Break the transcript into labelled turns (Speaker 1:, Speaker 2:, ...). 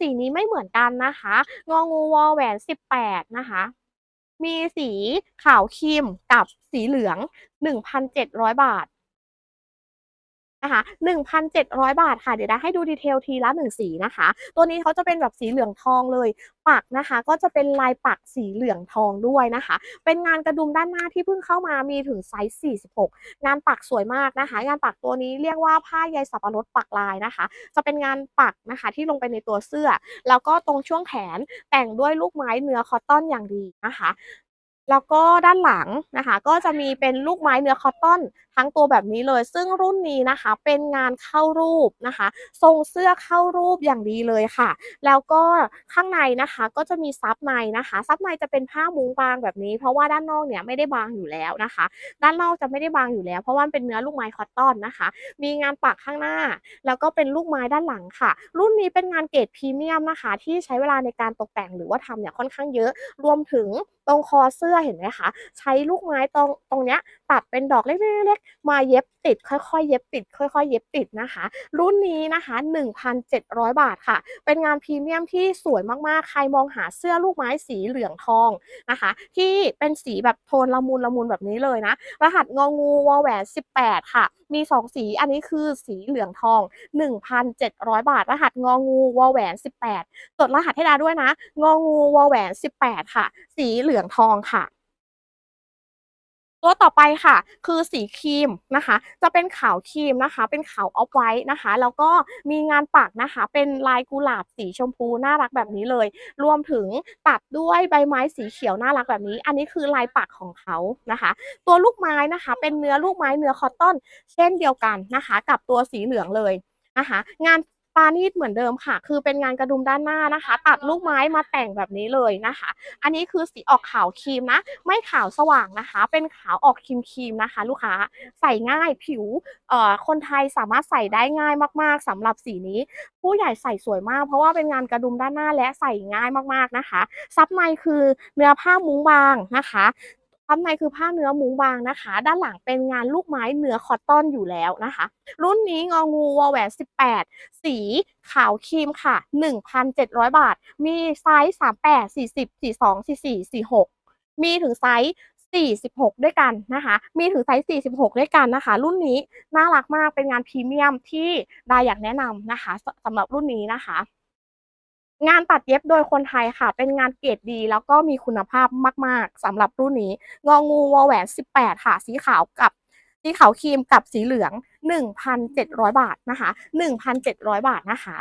Speaker 1: สีนี้ไม่เหมือนกันนะคะ งองูวอแหวน 18 นะคะ มีสีขาวครีมกับสีเหลือง 1,700 บาท นะคะ1,700 บาทค่ะ เดี๋ยวได้ให้ดูดีเทลทีละ 1 สีนะคะ ตัวนี้เขาจะเป็นแบบสีเหลืองทองเลยปักนะคะ ก็จะเป็นลายปักสีเหลืองทองด้วยนะคะ เป็นงานกระดุมด้านหน้าที่เพิ่งเข้ามามีถึงไซส์ 46 งานปักสวยมากนะคะ งานปักตัวนี้เรียกว่าผ้าใยสับปะรดปักลายนะคะ จะเป็นงานปักนะคะที่ลงไปในตัวเสื้อ แล้วก็ตรงช่วงแขนแต่งด้วยลูกไม้เนื้อคอตตอนอย่างดีนะคะ แล้วก็ด้านหลังนะคะ ก็จะมีเป็นลูกไม้เนื้อคอตตอน ทั้งตัวแบบนี้เลย ซึ่งรุ่นนี้นะคะ เป็นงานเข้ารูปนะคะ ทรงเสื้อเข้ารูปอย่างดีเลยค่ะ แล้วก็ข้างในนะคะก็จะมีซับในนะคะซับในจะเป็นผ้ามุ้งบางแบบนี้ เพราะว่าด้านนอกเนี่ยไม่ได้บางอยู่แล้วนะคะ ด้านนอกจะไม่ได้บางอยู่แล้ว เพราะว่าเป็นเนื้อลูกไม้คอตตอนนะคะ มีงานปักข้างหน้า แล้วก็เป็นลูกไม้ด้านหลังค่ะ รุ่นนี้เป็นงานเกรดพรีเมียมนะคะ ที่ใช้เวลาในการตกแต่งหรือว่าทำเนี่ยค่อนข้างเยอะ รวมถึงตรงคอเสื้อเห็นไหมคะ ใช้ลูกไม้ตรงตรงเนี้ยตัดเป็นดอกเล็กๆมาเย็บติด ค่อยๆ เย็บติด ค่อยๆ เย็บติดนะคะ รุ่นนี้นะคะ 1,700 บาทค่ะ เป็นงานพรีเมียมที่สวยมากๆ ใครมองหาเสื้อลูกไม้สีเหลืองทองนะคะ ที่เป็นสีแบบโทนละมุนละมุนแบบนี้เลยนะ รหัสงองูวอแหวน 18 ค่ะ มี 2 สี อันนี้คือสีเหลืองทอง 1,700 บาท รหัสงองูวอแหวน 18จดรหัสให้ดาด้วยนะ งองูวอแหวน 18 ค่ะ สีเหลืองทองค่ะ ตัวต่อไปค่ะ คือสีครีมนะคะ จะเป็นขาวครีมนะคะ เป็นขาวออฟไวท์นะคะ แล้วก็มีงานปักนะคะ เป็นลายกุหลาบสีชมพูน่ารักแบบนี้เลย รวมถึงตัดด้วยใบไม้สีเขียวน่ารักแบบนี้ อันนี้คือลายปักของเขานะคะ ตัวลูกไม้นะคะ เป็นเนื้อลูกไม้เนื้อคอตตอน เช่นเดียวกันนะคะ กับตัวสีเหลืองเลยนะคะ งาน ปานีตเหมือนเดิมค่ะ คือเป็นงานกระดุมด้านหน้านะคะ ตัดลูกไม้มาแต่งแบบนี้เลยนะคะ อันนี้คือสีออกขาวครีมนะ ไม่ขาวสว่างนะคะ เป็นขาวออกครีมๆนะคะ ลูกค้าใส่ง่ายผิวเอ่อคนไทยสามารถใส่ได้ง่ายมากๆสำหรับสีนี้ ผู้ใหญ่ใส่สวยมาก เพราะว่าเป็นงานกระดุมด้านหน้าและใส่ง่ายมากๆนะคะ ซับในคือเนื้อผ้ามุ้งบางนะคะ ซับในคือผ้าเนื้อมุ้งบางนะคะ ด้านหลังเป็นงานลูกไม้เนื้อคอตตอนอยู่แล้วนะคะ รุ่นนี้งองูวอแหวน18 สีขาวครีมค่ะ 1,700 บาท มีไซส์ 38 40 42 44 46 มีถึงไซส์46 ด้วยกันนะคะ มีถึงไซส์ 46 ด้วยกันนะคะ รุ่นนี้น่ารักมากเป็นงานพรีเมียมที่ดาอยากแนะนำนะคะสำหรับรุ่นนี้นะคะ งานตัดเย็บโดยคนไทยค่ะ เป็นงานเกรดดี แล้วก็มีคุณภาพมาก ๆสำหรับรุ่นนี้ งองูวอแหวน 18 ค่ะ สีขาวกับสีขาวครีมกับสีเหลือง 1,700 บาทนะคะ 1,700 บาทนะคะ